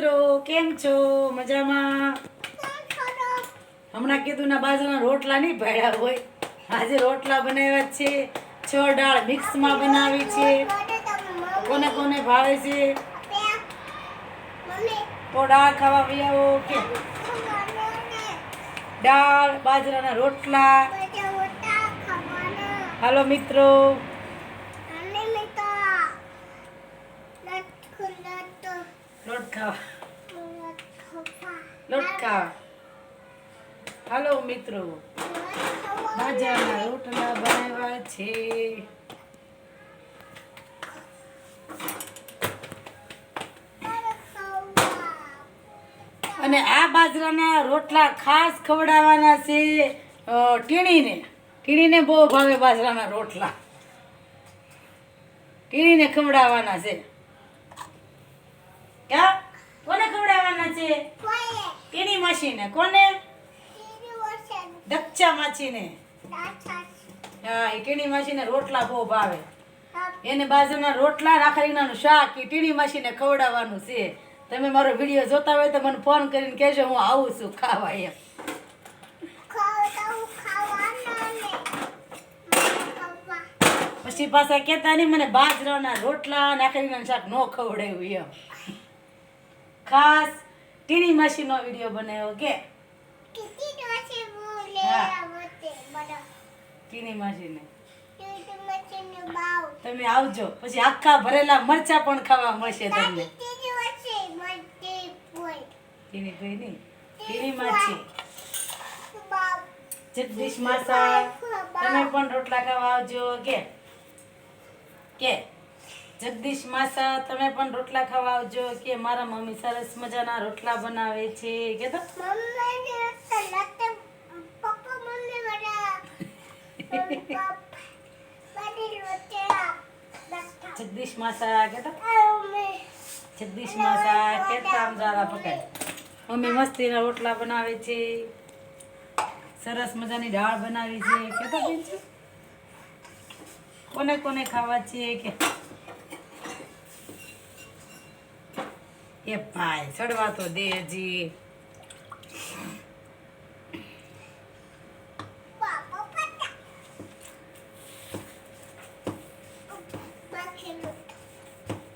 મિત્રો કેમ છો? મજામાં? હમણાં કીધું ના બાજરાના રોટલા નહીં ભેળ્યા હોય. આજે રોટલા બનાવ્યા છે. છ દાળ મિક્સમાં બનાવી છે. કોને કોને ભાવે છે? તો દાળ ખાવા આવો કે? દાળ બાજરાના રોટલા. હાલો મિત્રો લોટ ખાવા લોટકા હાલો મિત્રો. બાજરાના રોટલા બનાવ્યા છે. અને આ બાજરાના રોટલા ખાસ ખવડાવવાના છે ટીણીને. ટીણીને બહુ ભાવે બાજરાના રોટલા. ટીણીને ખવડાવવાના છે ક્યાં કોને ખવડાવવાના છે ટીણી માસીને કોને? દક્ષા માસીને હા એ ટીણી માસીને રોટલા બહુ ભાવે. એને બાજરાના રોટલા રાખડીનાનું શાક એ ટીણી માસીને ખવડાવવાનું છે. તમે મારો વીડિયો જોતા હોય તો મને ફોન કરીને કહેજો હું આવું છું ખાવા એમ. પછી પાછા કહેતા નહીં મને બાજરાના રોટલા નાખડીના શાક ન ખવડાવ્યું એમ. ખાસ ટીણી માસીનો વીડિયો બનાવ્યો કે? ટીણી માસીને. તમે આવજો પછી આખા ભરેલા મરચા પણ ખાવા મળશે તમને. ટીણી ભાઈ નહીં ટીણી માસી. જગદીશ માસા તમે પણ રોટલા ખાવા આવજો કે? કે? જગદીશ માસા તમે પણ રોટલા ખાવા આવજો કે મારા મમ્મી સરસ મજાના રોટલા બનાવે છે કે તો? જગદીશ માસા કે તો? જગદીશ માસા કે આમ દ્વારા પકડ. મમ્મી મસ્તીના રોટલા બનાવે છે સરસ મજાની દાળ બનાવી છે કે તો કોને કોને ખાવા છે કે? એ ભાઈ ચડવા તો દે હજી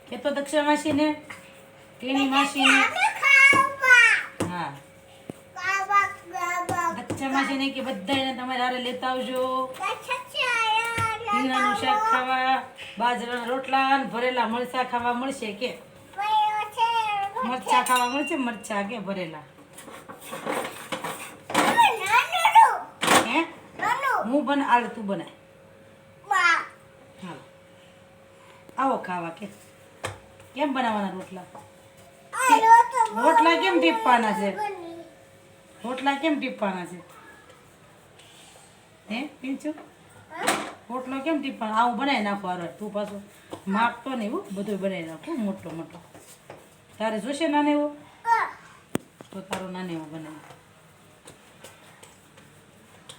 કે તો ને દક્ષા માસીને? કે બધાને તમારે હારે લેતા આવજો. રીંગણાનું શાક ખાવા, બાજરાના રોટલા ભરેલા મરચા ખાવા મળશે કે? મરચા ખાવા મળશે મરચા કે ભરેલા. હે? હું બના આલે તું બનાય. હાલો. આવો ખાવા કે. કેમ બનાવવાના રોટલા? રોટલા કેમ ટીપવાના છે? રોટલા કેમ ટીપવાના છે? હે પીંચું રોટલો કેમ ટીપવાનો આવું બનાવી નાખો અરે તું પાછો માપતો નહીં એવું બધું બનાવી નાખું મોટો મોટો. તારે જોશે નાને એવો? તો તારો નાને એવો બનાવી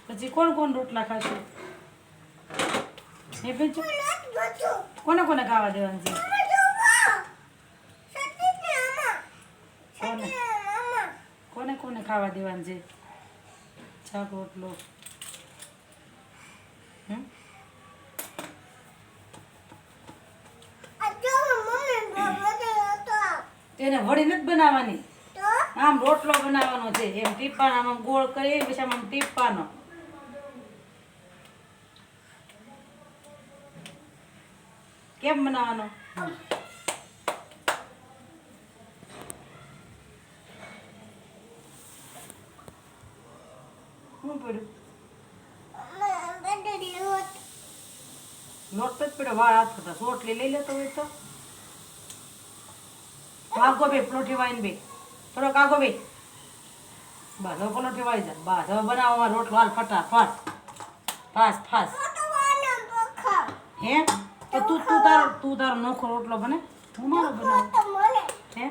પછી કોણ કોણ રોટલા ખાશે? એ બેજો કોને કોને ખાવા દેવાનું છે? કોને? કોને કોને ખાવા દેવાનું છે? શાક રોટલો. હમ? તેને વળી નથી બનાવવાની. આમ રોટલો બનાવવાનો છે. એમ ટીપાનો આમ આમ ગોળ કરી પછી આમ ટીપવાનો કેમ બનાવવાનો? શું પડ્યું? લોટ જ પડ્યો. વાળ હાથ થતા સોટલી લઈ લેતો હોય તો? આગો બે પલોઠી વાઈને બે. થોડો કાગો બે. બાધો હવે પલોઠી વાળી જા બસ હવે બનાવવામાં રોટલો હાલ ફટાફટ. ફાસ ફાસ. હે? તો તું તું તારો તું તારો નોખો રોટલો બને. હું મારો બનાવું? હે?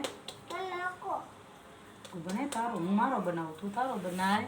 તું બને તારો હું મારો બનાવું? તું તારો બનાય.